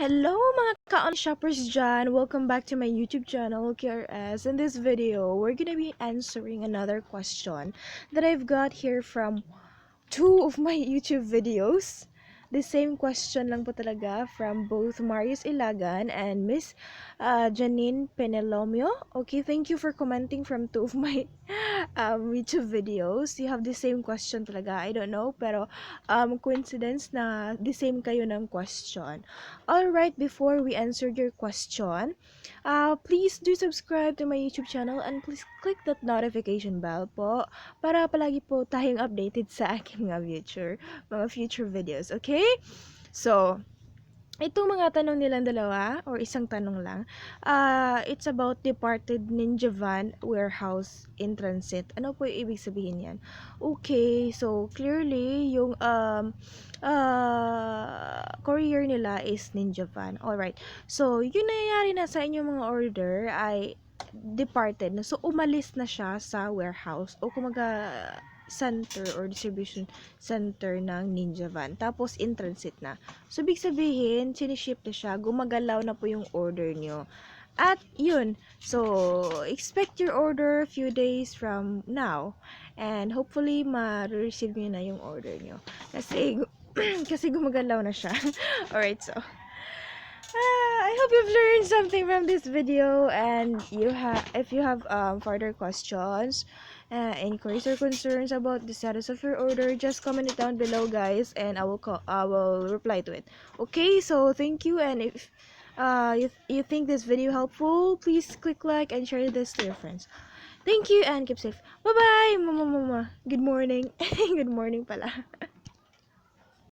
Hello mga ka-on shoppers dyan! Welcome back to my YouTube channel, KRS. In this video, we're gonna be answering another question that I've got here from two of my YouTube videos. The same question lang po talaga from both Marius Ilagan and Miss uh, Janine Penelomio. Okay, thank you for commenting from two of my um, YouTube videos. You have the same question talaga. I don't know, pero um, coincidence na the same kayo ng question. Alright, before we answer your question, uh, please do subscribe to my YouTube channel and please click that notification bell po para palagi po tayong updated sa aking mga future, mga future videos, okay? So, itong mga tanong nilang dalawa or isang tanong lang, uh, it's about departed Ninja Van warehouse in transit. Ano po yung ibig sabihin yan? Okay, so clearly yung um, uh, courier nila is Ninja Van. Alright, so yung nangyayari na sa inyong mga order ay departed na. So, umalis na siya sa warehouse o kumaga center or distribution center ng Ninja Van. Tapos, in transit na. So, big sabihin, siniship na siya, gumagalaw na po yung order nyo. At, yun. So, expect your order few days from now. And, hopefully, ma-receive nyo na yung order nyo. Kasi, kasi gumagalaw na siya. Alright, so, Ah, I hope you've learned something from this video and you have if you have um, further questions uh, inquiries or concerns about the status of your order just comment it down below guys and I will call, I will reply to it. Okay so thank you and if uh, you, you think this video helpful please click like and share this to your friends. Thank you and keep safe. Bye bye mama mama good morning. Good morning pala